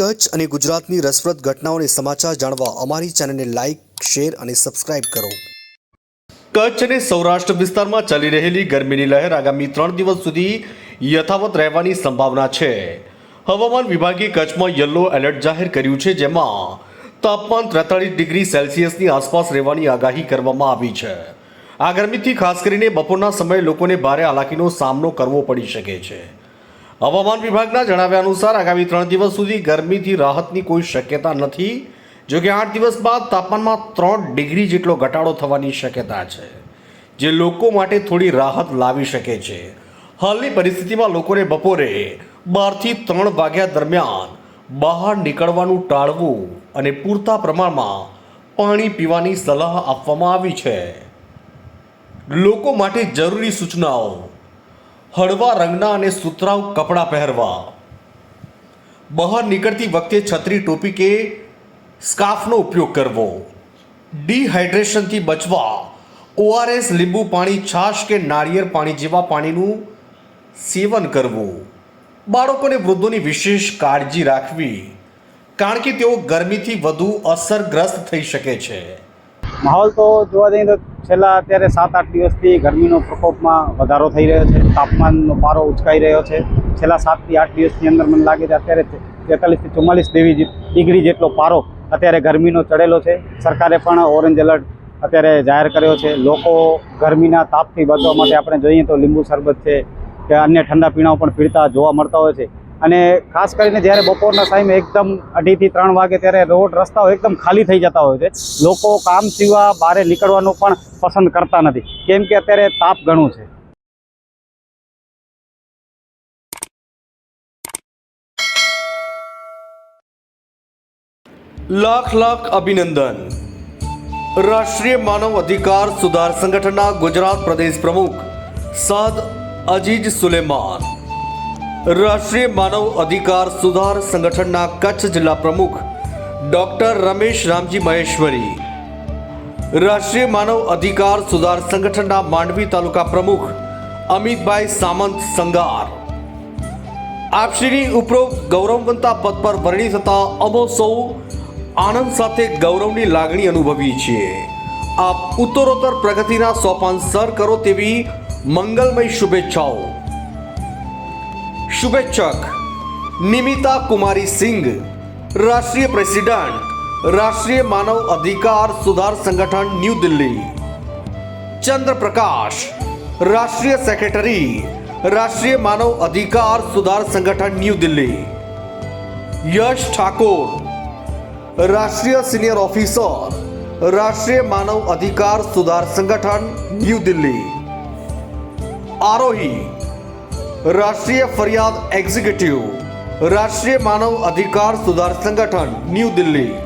કચ્છ અને ગુજરાતની રસપ્રદ ઘટનાઓને સમાચાર જાણવા અમારી ચેનલને લાઇક શેર અને સબસ્ક્રાઇબ કરો. કચ્છ અને સૌરાષ્ટ્ર વિસ્તારમાં ચાલી રહેલી ગરમીની લહેર આગામી ત્રણ દિવસ સુધી યથાવત રહેવાની સંભાવના છે. હવામાન વિભાગે કચ્છમાં યલો એલર્ટ જાહેર કર્યું છે, જેમાં તાપમાન ત્રેતાળીસ ડિગ્રી સેલ્સિયસની આસપાસ રહેવાની આગાહી કરવામાં આવી છે. આ ગરમીથી ખાસ કરીને બપોરના સમયે લોકોને ભારે હાલાકીનો સામનો કરવો પડી શકે છે. હવામાન વિભાગના જણાવ્યા અનુસાર આગામી ત્રણ દિવસ સુધી ગરમીથી રાહતની કોઈ શક્યતા નથી જોકે આઠ દિવસ બાદ તાપમાનમાં ત્રણ ડિગ્રી જેટલો ઘટાડો થવાની શક્યતા છે, જે લોકો માટે થોડી રાહત લાવી શકે છે. હાલની પરિસ્થિતિમાં લોકોને બપોરે બારથી ત્રણ વાગ્યા દરમિયાન બહાર નીકળવાનું ટાળવું અને પૂરતા પ્રમાણમાં પાણી પીવાની સલાહ આપવામાં આવી છે. લોકો માટે જરૂરી સૂચનાઓ હળવા રંગના અને સુતરાઉ કપડાં પહેરવા. બહાર નીકળતી વખતે છત્રી ટોપી કે સ્કાર્ફનો ઉપયોગ કરવો. ડિહાઇડ્રેશનથી બચવા. ઓઆરએસ લીંબુ પાણી, છાશ કે નાળિયેર પાણી જેવા પાણીનું સેવન કરવું. બાળકોને વૃદ્ધોની વિશેષ કાળજી રાખવી. કારણ કે તેઓ ગરમીથી વધુ અસરગ્રસ્ત થઈ શકે છે. માહોલ તો જોવા જઈએ તો છેલ્લા અત્યારે સાત, આઠ દિવસથી ગરમીનો પ્રકોપમાં વધારો થઈ રહ્યો છે, તાપમાનનો પારો ઉચકાઈ રહ્યો છે. છેલ્લા સાતથી આઠ દિવસની અંદર મને લાગે છે અત્યારે તેતાલીસથી ચુમ્માલીસ ડિગ્રી ડિગ્રી જેટલો પારો અત્યારે ગરમીનો ચડેલો છે. સરકારે પણ ઓરેન્જ એલર્ટ અત્યારે જાહેર કર્યો છે. લોકો ગરમીના તાપથી બચવા માટે આપણે જોઈએ તો લીંબુ શરબત છે કે અન્ય ઠંડા પીણાઓ પણ પીડતા જોવા મળતા હોય છે. અને ખાસ કરીને જ્યારે બપોરના ટાઈમે એકદમ અઢીથી ત્રણ વાગે ત્યારે રોડ રસ્તાઓ એકદમ ખાલી થઈ જતા હોય છે. લોકો કામ સિવા બહાર નીકળવાનું પણ પસંદ કરતા નથી. કેમ કે અત્યારે તાપ ઘણું છે. લાખ લાખ અભિનંદન. રાષ્ટ્રીય માનવ અધિકાર સુધાર સંગઠનના ગુજરાત પ્રદેશ પ્રમુખ સાદ અજીજ સુલેમાન. રાષ્ટ્રીય માનવ અધિકાર સુધાર સંગઠનના કચ્છ જિલ્લા પ્રમુખ ડોક્ટર રમેશ રામજી મહેશ્વરી. રાષ્ટ્રીય માનવ અધિકાર સુધાર સંગઠનના માંડવી તાલુકા પ્રમુખ અમિતભાઈ સામંત સંગાર. આપશ્રીની ઉપરોક્ત ગૌરવવંતા પદ પર વરણી થતા અમો સૌ આનંદ સાથે ગૌરવની લાગણી અનુભવી છીએ. આપ ઉત્તરોત્તર પ્રગતિના સોપાન સર કરો તેવી મંગલમય શુભેચ્છાઓ. શુભેચ્છક નિમિતા કુમારી સિંઘ રાષ્ટ્રીય પ્રેસિડેન્ટ રાષ્ટ્રીય માનવ અધિકાર સુધાર સંગઠન ન્યૂ દિલ્હી ચંદ્રપ્રકાશ રાષ્ટ્રીય સેક્રેટરી રાષ્ટ્રીય માનવ અધિકાર સુધાર સંગઠન ન્યૂ દિલ્હી યશ ઠાકોર રાષ્ટ્રીય સિનિયર ઓફિસર રાષ્ટ્રીય માનવ અધિકાર સુધાર સંગઠન ન્યૂ દિલ્હી આરોહી રાષ્ટ્રીય ફરિયાદ એક્ઝિક્યુટિવ રાષ્ટ્રીય માનવ અધિકાર સુધાર સંગઠન ન્યૂ દિલ્હી.